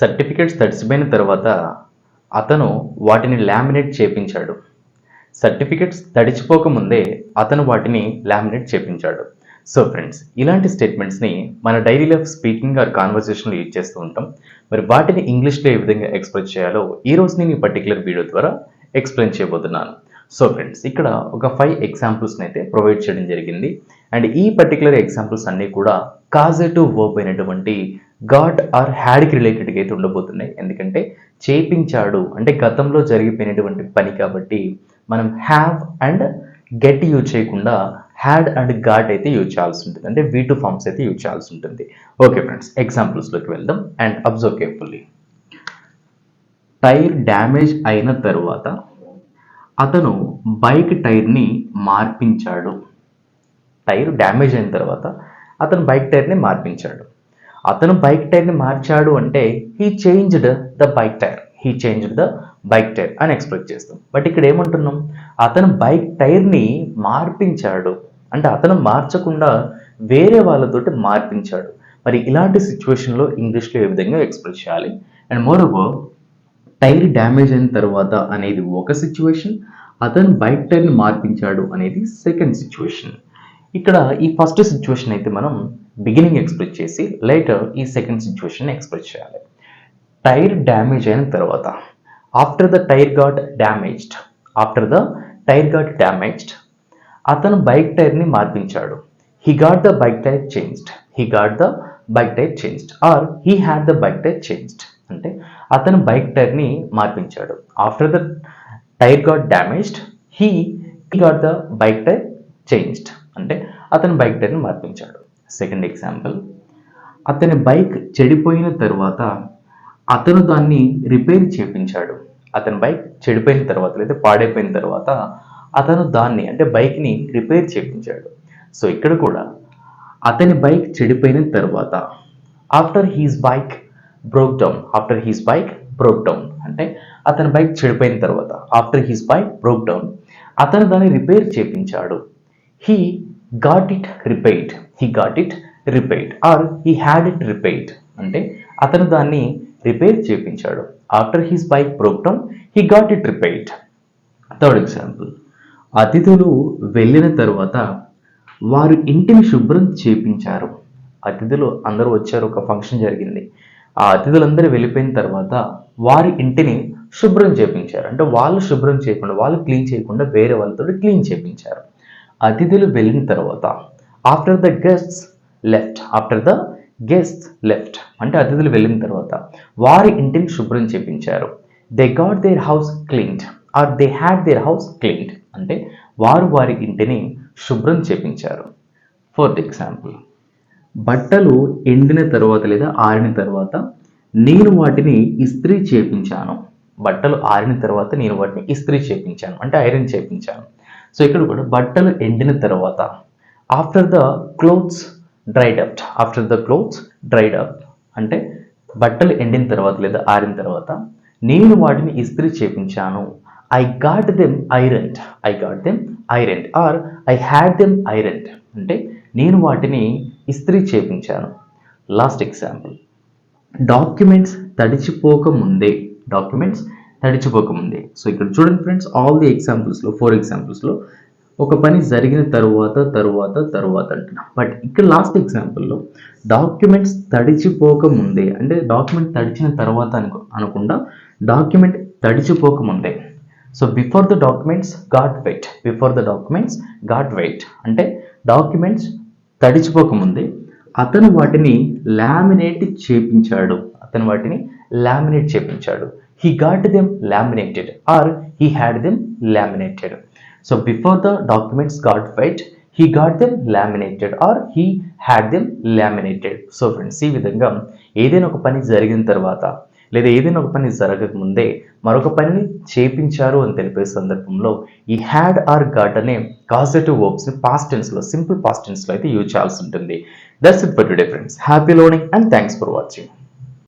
Certificates తడిసిపోయిన తర్వాత అతను వాటిని లామినేట్ చేపించాడు. సర్టిఫికెట్స్ తడిచిపోకముందే అతను వాటిని లామినేట్ చేపించాడు. సో ఫ్రెండ్స్ ఇలాంటి స్టేట్మెంట్స్ని మన డైలీ లైఫ్ స్పీకింగ్ ఆర్ కాన్వర్సేషన్లో యూజ్ చేస్తూ ఉంటాం. మరి వాటిని ఇంగ్లీష్లో ఏ విధంగా ఎక్స్ప్రెస్ చేయాలో ఈ రోజు నేను ఈ పర్టికులర్ వీడియో ద్వారా ఎక్స్ప్లెయిన్ చేయబోతున్నాను. సో ఫ్రెండ్స్ ఇక్కడ ఒక ఫైవ్ ఎగ్జాంపుల్స్ని అయితే ప్రొవైడ్ చేయడం జరిగింది. అండ్ ఈ పర్టికులర్ ఎగ్జాంపుల్స్ అన్నీ కూడా కాజేటివ్ వర్బ్ అయినటువంటి గాట్ ఆర్ హ్యాడ్కి రిలేటెడ్గా అయితే ఉండబోతున్నాయి. ఎందుకంటే చేపించాడు అంటే గతంలో జరిగిపోయినటువంటి పని కాబట్టి మనం హ్యావ్ అండ్ గెట్ యూజ్ చేయకుండా హ్యాడ్ అండ్ గాడ్ అయితే యూజ్ చేయాల్సి ఉంటుంది. అంటే వీ టూ ఫార్మ్స్ అయితే యూజ్ చేయాల్సి ఉంటుంది. ఓకే ఫ్రెండ్స్ ఎగ్జాంపుల్స్లోకి వెళ్దాం and observe carefully tyre damage అయిన తరువాత అతను బైక్ టైర్ని మార్పించాడు. టైర్ డ్యామేజ్ అయిన తర్వాత అతను బైక్ టైర్ని మార్పించాడు. అతను బైక్ టైర్ని మార్చాడు అంటే he changed the bike tyre he changed the bike tyre అని ఎక్స్పెక్ట్ చేస్తాం. బట్ ఇక్కడ ఏమంటున్నాం? అతను బైక్ టైర్ని మార్పించాడు. అంటే అతను మార్చకుండా వేరే వాళ్ళతోటి మార్పించాడు. మరి ఇలాంటి సిచ్యువేషన్లో ఇంగ్లీష్లో ఏ విధంగా ఎక్స్ప్రెస్ చేయాలి? అండ్ మోర్ టైర్ డ్యామేజ్ అయిన తర్వాత అనేది ఒక సిచ్యువేషన్ అతను బైక్ టైర్ని మార్పించాడు అనేది సెకండ్ సిచ్యువేషన్. ఇక్కడ ఈ ఫస్ట్ సిచ్యువేషన్ అయితే మనం బిగినింగ్ ఎక్స్ప్రెస్ చేసి లేటర్ ఈ సెకండ్ సిచ్యువేషన్ ఎక్స్ప్రెస్ చేయాలి. టైర్ డ్యామేజ్ అయిన తర్వాత after the tyre got damaged after the tyre got damaged అతను బైక్ టైర్ని మార్పించాడు. He got the bike tyre changed he got the bike tyre changed or he had the bike tyre changed అంటే అతను bike టైర్ని మార్పించాడు. After the tyre got damaged he got the bike tyre changed అంటే అతని bike టైర్ని మార్పించాడు. Second example అతని bike చెడిపోయిన తర్వాత అతను దాన్ని రిపేర్ చేపించాడు. అతని బైక్ చెడిపోయిన తర్వాత లేదా పాడైపోయిన తర్వాత అతను దాన్ని అంటే బైక్ని రిపేర్ చేయించాడు సో ఇక్కడ కూడా అతని బైక్ చెడిపోయిన తర్వాత after his bike broke down after his bike broke down అంటే అతని బైక్ చెడిపోయిన తర్వాత after his bike broke down అతను దాన్ని రిపేర్ చేయించాడు he got it repaired he got it repaired or he had it repaired అంటే అతను దాన్ని repair చేపించాడు. After his bike programme he got it repaired third example అతిథులు వెళ్ళిన తర్వాత వారు ఇంటిని శుభ్రం చేపించారు. అతిథులు అందరూ వచ్చారు ఒక ఫంక్షన్ జరిగింది. ఆ అతిథులందరూ వెళ్ళిపోయిన తర్వాత వారి ఇంటిని శుభ్రం చేపించారు. అంటే వాళ్ళు శుభ్రం చేయకుండా వాళ్ళు క్లీన్ చేయకుండా వేరే వాళ్ళతో క్లీన్ చేపించారు. అతిథులు వెళ్ళిన తర్వాత after the guests left after the guest left అంటే అతిథులు వెళ్ళిన తర్వాత వారి ఇంటిని శుభ్రం చేపించారు. They got their house cleaned or they had their house cleaned అంటే వారు వారి ఇంటిని శుభ్రం చేపించారు. ఫోర్త్ ఎగ్జాంపుల్ బట్టలు ఎండిన తర్వాత లేదా ఆరిన తర్వాత నేను వాటిని ఇస్త్రీ చేపించాను. బట్టలు ఆరిన తర్వాత నేను వాటిని ఇస్త్రీ చేపించాను అంటే ఐరన్ చేపించాను. సో ఇక్కడ కూడా బట్టలు ఎండిన తర్వాత after the clothes dried up after the clothes dried up అంటే బట్టలు ఎండిన తర్వాత లేదా ఆరిన తర్వాత నేను వాటిని ఇస్త్రీ చేపించాను. I got them iron I got them iron or I had them iron అంటే నేను వాటిని ఇస్త్రీ చేపించాను. లాస్ట్ ఎగ్జాంపుల్ డాక్యుమెంట్స్ తడిచిపోక ముందే డాక్యుమెంట్స్ తడిచిపోకముందే సో ఇక్కడ చూడండి ఫ్రెండ్స్ ఆల్ ది ఎగ్జాంపుల్స్లో ఫోర్ ఎగ్జాంపుల్స్లో ఒక పని జరిగిన తరువాత తరువాత తరువాత అంటున్నాం. బట్ ఇక్కడ లాస్ట్ ఎగ్జాంపుల్లో డాక్యుమెంట్స్ తడిచిపోక ముందే అంటే డాక్యుమెంట్ తడిచిన తర్వాత అనుకో అనకుండా డాక్యుమెంట్ తడిచిపోక ముందే so before the documents got wet before the documents got wet అంటే డాక్యుమెంట్స్ తడిచిపోకముందే అతను వాటిని లామినేట్ చేపించాడు. అతను వాటిని లామినేట్ చేపించాడు. He got them laminated or he had them laminated so before the documents got fight he got them laminated or he had them laminated so friends ఈ విధంగా ఏదైనా ఒక పని జరిగిన తర్వాత లేదా ఏదైనా ఒక పని జరగక ముందే మరొక పనిని చేపించారు అని తెలిపే సందర్భంలో ఈ హ్యాడ్ ఆర్ గాట్ అనే కాజిటివ్ వర్బ్స్ పాస్ట్ టెన్స్లో సింపుల్ పాస్ట్ టెన్స్లో అయితే యూజ్ చేయాల్సి ఉంటుంది. That's it for today friends happy learning and thanks for watching